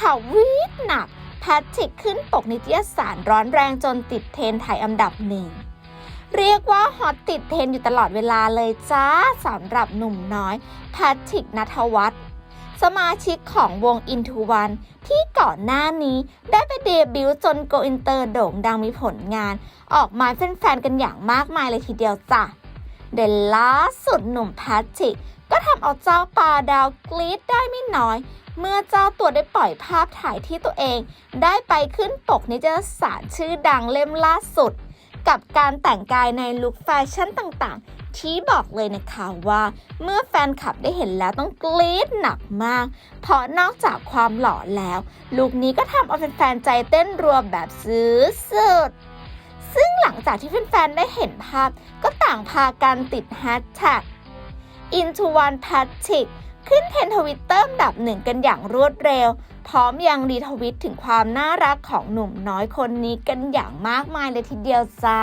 ข่าววีดหนักแพทริกขึ้นปกนิตยสารร้อนแรงจนติดเทรนไทยอันดับหนึ่ง เรียกว่าฮอตติดเทรนอยู่ตลอดเวลาเลยจ้าสำหรับหนุ่มน้อยแพทริกนัทวัฒน์สมาชิกของวง Into One ที่ก่อนหน้านี้ได้ไปเดบิวต์จนโกอินเตอร์โด่งดังมีผลงาน ออกมาแฟนๆกันอย่างมากมายเลยทีเดียวจ้ะเดนล่าสุดหนุ่มแพทริก ก็ทำเอาเจ้าปลาดาวกรี๊ดได้ไม่น้อย เมื่อเจ้าตัวได้ปล่อยภาพถ่ายที่ตัวเอง ได้ไปขึ้นปกนิตยสารชื่อดังเล่มล่าสุด กับการแต่งกายในลุคแฟชั่นต่างๆ ที่บอกเลยนะคะว่า เมื่อแฟนคลับได้เห็นแล้วต้องกรี๊ดหนักมาก เพราะนอกจากความหล่อแล้ว ลุคนี้ก็ทำเอาแฟนๆใจเต้นรัวแบบซื้อสุดซึ่งหลังจากที่แฟนๆได้เห็นภาพ ก็ต่างพากันติดแฮชแท็ก Into One Patrick ขึ้นเทรนทวิตเตอร์ดับหนึ่งกันอย่างรวดเร็ว พร้อมยังรีทวิตถึงความน่ารักของหนุ่มน้อยคนนี้กันอย่างมากมายเลยทีเดียวจ้า